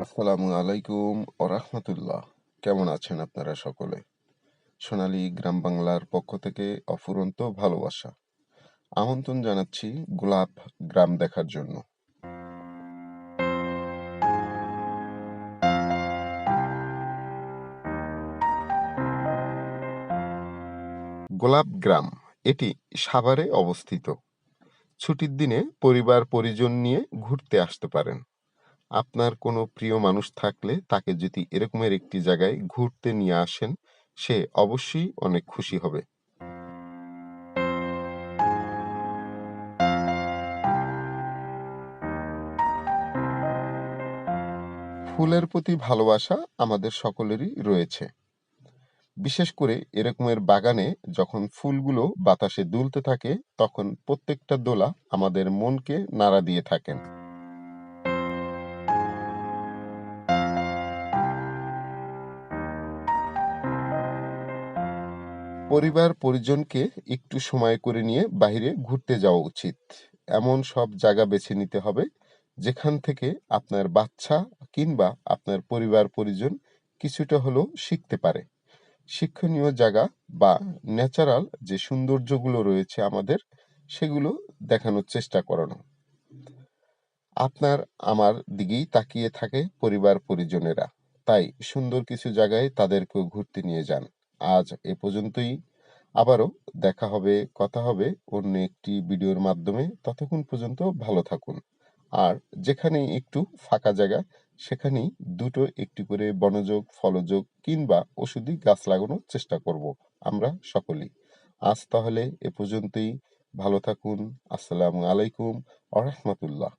আসসালামু আলাইকুম ও রাহমাতুল্লাহ। কেমন আছেন আপনারা সকলে? সোনালী গ্রাম বাংলার পক্ষ থেকে অফুরন্ত ভালোবাসা। আমন্ত্রণ জানাচ্ছি গোলাপ গ্রাম দেখার জন্য। গোলাপ গ্রাম, এটি সাভারে অবস্থিত। ছুটির দিনে পরিবার পরিজন নিয়ে ঘুরতে আসতে পারেন। আপনার কোনো প্রিয় মানুষ থাকলে তাকে যদি এরকমের একটি জায়গায় ঘুরতে নিয়ে আসেন, সে অবশ্যই অনেক খুশি হবে। ফুলের প্রতি ভালোবাসা আমাদের সকলেরই রয়েছে। বিশেষ করে এরকমের বাগানে যখন ফুলগুলো বাতাসে দুলতে থাকে, তখন প্রত্যেকটা দোলা আমাদের মনকে নাড়া দিয়ে থাকেন। পরিবার, পরিজনকে একটু সময় করে নিয়ে বাইরে ঘুরতে যাওয়া উচিত। এমন সব জায়গা বেছে নিতে হবে, যেখান থেকে আপনার বাচ্চা কিংবা আপনার পরিবার, পরিজন কিছুটা হলেও শিখতে পারে। শিক্ষণীয় জায়গা বা ন্যাচারাল যে সৌন্দর্যগুলো রয়েছে আমাদের, সেগুলো দেখানোর চেষ্টা করানো। আপনার আমার দিকেই তাকিয়ে থাকে পরিবার পরিজনেরা। তাই সুন্দর কিছু জায়গায় তাদেরকেও ঘুরতে নিয়ে যান। আজ এ পর্যন্তই। আবারও দেখা হবে, কথা হবে অন্য একটি ভিডিওর মাধ্যমে। ততক্ষণ পর্যন্ত ভালো থাকুন। আর যেখানে একটু ফাঁকা জায়গা, সেখানেই দুটো একটি করে বনযোগ, ফলযোগ কিংবা ওষুধি গাছ লাগানোর চেষ্টা করব আমরা সকলেই। আজ তাহলে এ পর্যন্তই। ভালো থাকুন। আসসালামু আলাইকুম। আ রহমতুল্লাহ